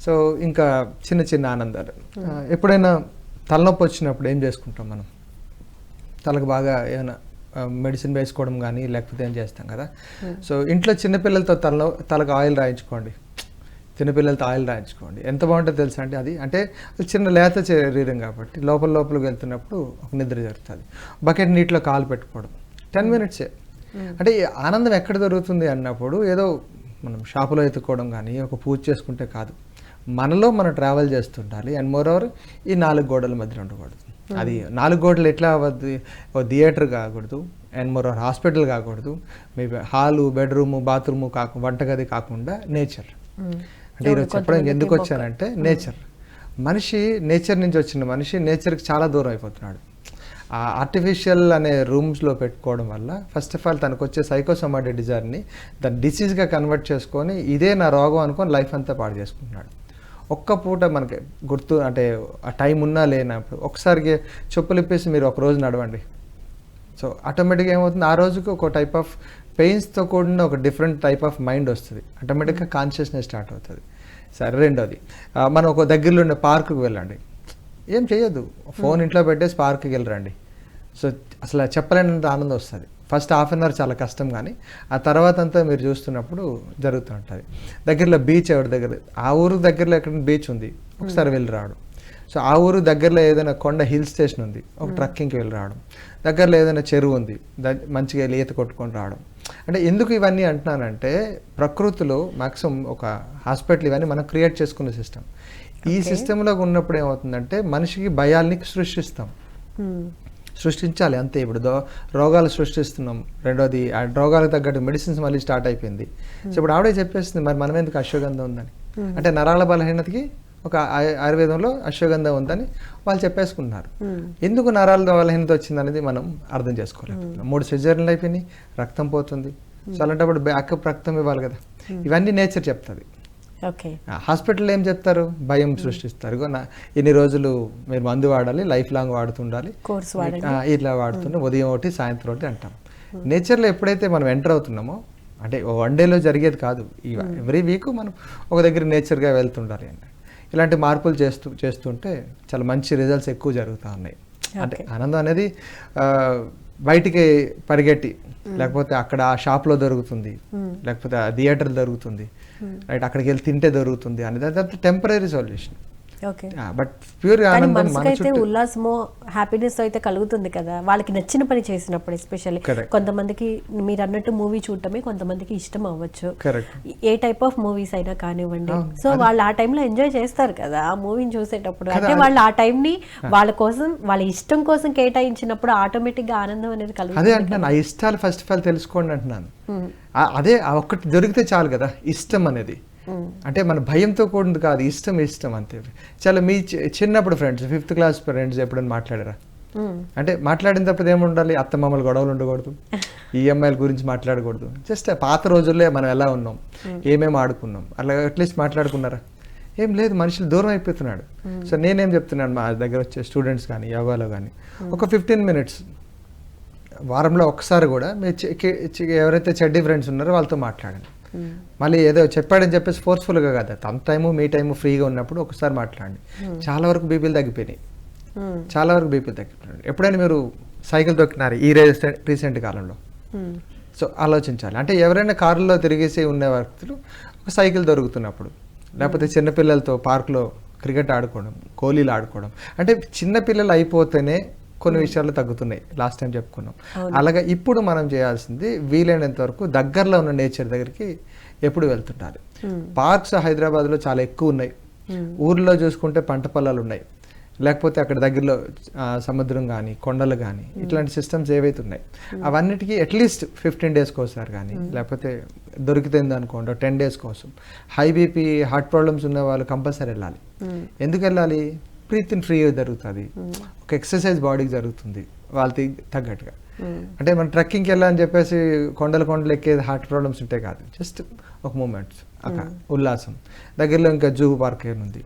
So ఇంకా చిన్న చిన్న ఆనందాలు. ఎప్పుడైనా తలనొప్పి వచ్చినప్పుడు ఏం చేసుకుంటాం మనం? తలకు బాగా ఏమైనా మెడిసిన్ వేసుకోవడం కానీ లేకపోతే ఏం చేస్తాం కదా? సో ఇంట్లో చిన్నపిల్లలతో తలలో తలకు ఆయిల్ రాయించుకోండి. చిన్నపిల్లలతో ఆయిల్ రాయించుకోండి. ఎంత బాగుంటుందో తెలుసా అంటే అది? అంటే చిన్న లేత శరీరం కాబట్టి లోపల లోపలికి వెళ్తున్నప్పుడు ఒక నిద్ర జరుగుతుంది. బకెట్ నీటిలో కాలు పెట్టుకోవడం. టెన్ మినిట్సే. అంటే ఆనందం ఎక్కడ దొరుకుతుంది అన్నప్పుడు ఏదో మనం షాపులో ఎత్తుకోవడం కానీ ఒక పూజ చేసుకుంటే కాదు. మనలో మనం ట్రావెల్ చేస్తుండాలి అండ్ మోర్ ఓవర్ ఈ నాలుగు గోడల మధ్య ఉండకూడదు. అది నాలుగు గోడలు ఎట్లా అవ్వద్దు ఓ థియేటర్ కాకూడదు అండ్ మోర్ ఓవర్ హాస్పిటల్ కాకూడదు. మీ హాలు బెడ్రూము బాత్రూము కాకు వంటగది కాకుండా నేచర్ అంటే ఈరోజు చెప్పడానికి ఎందుకు వచ్చానంటే నేచర్ మనిషి నేచర్ నుంచి వచ్చిన మనిషి నేచర్కి చాలా దూరం అయిపోతున్నాడు. ఆ ఆర్టిఫిషియల్ అనే రూమ్స్లో పెట్టుకోవడం వల్ల ఫస్ట్ ఆఫ్ ఆల్ తనకు వచ్చే సైకోసమాటిక్ డిజైర్ని దాన్ని డిసీజ్గా కన్వర్ట్ చేసుకొని ఇదే నా రోగం అనుకొని లైఫ్ అంతా పాడు చేసుకుంటున్నాడు. ఒక్క పూట మనకి గుర్తు అంటే ఆ టైం ఉన్నా లేనప్పుడు ఒకసారికి చెప్పులు ఇప్పేసి మీరు ఒక రోజు నడవండి. సో ఆటోమేటిక్గా ఏమవుతుంది? ఆ రోజుకి ఒక టైప్ ఆఫ్ పెయిన్స్తో కూడిన ఒక డిఫరెంట్ టైప్ ఆఫ్ మైండ్ వస్తుంది. ఆటోమేటిక్గా కాన్షియస్నెస్ స్టార్ట్ అవుతుంది. సరే రెండోది. మనం ఒక దగ్గరలో ఉన్న పార్కుకు వెళ్ళండి. ఏం చేయొద్దు ఫోన్ ఇంట్లో పెట్టేసి పార్క్కి వెళ్ళరండి. సో అసలు చెప్పలేనంత ఆనందం వస్తుంది. ఫస్ట్ హాఫ్ అన్ అవర్ చాలా కష్టం కానీ ఆ తర్వాత అంతా మీరు చూస్తున్నప్పుడు జరుగుతూ ఉంటుంది. దగ్గరలో బీచ్ ఎవరి దగ్గర ఆ ఊరు దగ్గరలో ఎక్కడ బీచ్ ఉంది? ఒకసారి వెళ్ళి రావడం సో ఆ ఊరు దగ్గరలో ఏదైనా కొండ హిల్ స్టేషన్ ఉంది. ఒక ట్రక్కింగ్కి వెళ్ళి రావడం దగ్గరలో ఏదైనా చెరువు ఉంది. మంచిగా వెళ్ళి ఈత కొట్టుకొని రావడం. అంటే ఎందుకు ఇవన్నీ అంటున్నానంటే ప్రకృతిలో మ్యాక్సిమం ఒక హాస్పిటల్ ఇవన్నీ మనం క్రియేట్ చేసుకున్న సిస్టమ్. ఈ సిస్టంలో ఉన్నప్పుడు ఏమవుతుందంటే మనిషికి భయాల్ని సృష్టిస్తాం. సృష్టించాలి అంతే. ఇప్పుడు రోగాలు సృష్టిస్తున్నాం. రెండోది ఆ రోగాలకు తగ్గట్టు మెడిసిన్స్ మళ్ళీ స్టార్ట్ అయిపోయింది. సో ఇప్పుడు ఆవిడే చెప్పేస్తుంది మరి మనం ఎందుకు అశ్వగంధం ఉందని? అంటే నరాల బలహీనతకి ఒక ఆయ- ఆయుర్వేదంలో అశ్వగంధం ఉందని వాళ్ళు చెప్పేసుకున్నారు ఎందుకు నరాల బలహీనత వచ్చింది అనేది మనం అర్థం చేసుకోలేదు మూడు సిజరీలు అయిపోయినాయి రక్తం పోతుంది. సో అలాంటప్పుడు బ్యాకప్ రక్తం ఇవ్వాలి కదా. ఇవన్నీ నేచర్ చెప్తుంది. హాస్పిటల్ ఏం చెప్తారు? భయం సృష్టిస్తారు. ఇన్ని రోజులు మీరు మందు వాడాలి లైఫ్ లాంగ్ వాడుతుండాలి. ఇట్లా వాడుతుంటే ఉదయం ఒకటి సాయంత్రం ఒకటి అంటాం. నేచర్లో ఎప్పుడైతే మనం ఎంటర్ అవుతున్నామో అంటే వన్ డేలో జరిగేది కాదు. ఈ ఎవ్రీ వీక్ మనం ఒక దగ్గర నేచర్గా వెళ్తుండాలి అండి ఇలాంటి మార్పులు చేస్తూ చేస్తుంటే చాలా మంచి రిజల్ట్స్ ఎక్కువ జరుగుతూ ఉన్నాయి. అంటే ఆనందం అనేది బయటికి పరిగెట్టి లేకపోతే అక్కడ ఆ షాప్లో దొరుకుతుంది లేకపోతే ఆ థియేటర్ దొరుకుతుంది రైట్ అక్కడికి వెళ్ళి తింటే దొరుకుతుంది అనేది అదంతా టెంపరీ సొల్యూషన్ బట్ ప్యూర్ ఆనందం ఉల్లాసమో హ్యాపీనెస్ అయితే కలుగుతుంది కదా. వాళ్ళకి నచ్చిన పని చేసినప్పుడు ఎస్పెషల్లీ. కొంతమందికి మీరు అన్నట్టు మూవీ చూడటమే కొంతమందికి ఇష్టం అవ్వచ్చు. ఏ టైప్ ఆఫ్ మూవీస్ అయినా కానివ్వండి. సో వాళ్ళు ఆ టైంలో ఎంజాయ్ చేస్తారు కదా ఆ మూవీని చూసేటప్పుడు. అంటే వాళ్ళు ఆ టైంని వాళ్ళ కోసం వాళ్ళ ఇష్టం కోసం కేటాయించినప్పుడు ఆటోమేటిక్గా ఆనందం అనేది అదే కలుగుతుంది అంటున్నాను ఆ ఇష్టాలు ఫస్ట్ ఆఫ్ ఆల్ తెలుసుకోండి అంటున్నాను. అదే ఆ ఒక్కటి దొరికితే చాలు కదా ఇష్టం అనేది. అంటే మన భయంతో కూడింది కాదు ఇష్టం ఇష్టం అంతే. చాలా మీ చిన్నప్పుడు ఫ్రెండ్స్ ఫిఫ్త్ క్లాస్ ఫ్రెండ్స్ ఎప్పుడైనా మాట్లాడారా? మ్మ్. అంటే మాట్లాడిన తప్పదు ఏముండాలి? అత్త మామూలు గొడవలు ఉండకూడదు. ఈఎంఐల గురించి మాట్లాడకూడదు. జస్ట్ పాత రోజుల్లో మనం ఎలా ఉన్నాం? ఏమేమి ఆడుకున్నాం? అలా అట్లీస్ట్ మాట్లాడుకున్నారా? ఏం లేదు మనుషులు దూరం అయిపోతున్నాడు. సో నేనేం చెప్తున్నాను మా దగ్గర వచ్చే స్టూడెంట్స్ కానీ యోగాలో కానీ ఒక ఫిఫ్టీన్ మినిట్స్ వారంలో ఒక్కసారి కూడా మీ ఎవరైతే చెడ్డి ఫ్రెండ్స్ ఉన్నారో వాళ్ళతో మాట్లాడండి. మళ్ళీ ఏదో చెప్పాడని చెప్పేసి ఫోర్స్ఫుల్గా కాదు. తన టైము మీ టైము ఫ్రీగా ఉన్నప్పుడు ఒకసారి మాట్లాడండి. చాలా వరకు బీపీలు తగ్గిపోయినాయి. మ్మ్. చాలా వరకు బీపీలు తగ్గిపోయినాయి. ఎప్పుడైనా మీరు సైకిల్ తొక్కినారు ఈ రీసెంట్ రీసెంట్ కాలంలో? మ్మ్. సో ఆలోచించాలి. అంటే ఎవరైనా కారులో తిరిగేసి ఉన్న వ్యక్తులు ఒక సైకిల్ దొరుకుతున్నప్పుడు లేకపోతే చిన్నపిల్లలతో పార్కులో క్రికెట్ ఆడుకోవడం గోళీలు ఆడుకోవడం. అంటే చిన్నపిల్లలు అయిపోతేనే కొన్ని విషయాలు తగ్గుతున్నాయి. లాస్ట్ టైం చెప్పుకున్నాం. అలాగే ఇప్పుడు మనం చేయాల్సింది వీలైనంత వరకు దగ్గరలో ఉన్న నేచర్ దగ్గరికి ఎప్పుడు వెళ్తుంటారు పార్క్స్ హైదరాబాద్లో చాలా ఎక్కువ ఉన్నాయి. ఊర్లో చూసుకుంటే పంట పొలాలు ఉన్నాయి. లేకపోతే అక్కడ దగ్గరలో సముద్రం కానీ కొండలు కానీ ఇట్లాంటి సిస్టమ్స్ ఏవైతే ఉన్నాయి అవన్నిటికీ అట్లీస్ట్ ఫిఫ్టీన్ డేస్కి ఒకసారి కానీ లేకపోతే దొరికితుంది అనుకోండి టెన్ డేస్ కోసం. హై బీపీ హార్ట్ ప్రాబ్లమ్స్ ఉన్న వాళ్ళు కంపల్సరీ వెళ్ళాలి. ఎందుకు వెళ్ళాలి? బ్రీత్ ఫ్రీ జరుగుతుంది. ఒక ఎక్సర్సైజ్ బాడీకి జరుగుతుంది. వాళ్ళకి తగ్గట్టుగా. అంటే మనం ట్రెక్కింగ్కి వెళ్ళాలని చెప్పేసి కొండలు కొండలు ఎక్కేది హార్ట్ ప్రాబ్లమ్స్ ఉంటాయి కాదు. జస్ట్ ఒక మూమెంట్స్ అక్కడ ఉల్లాసం. దగ్గరలో ఇంకా జూ పార్క్ ఉంది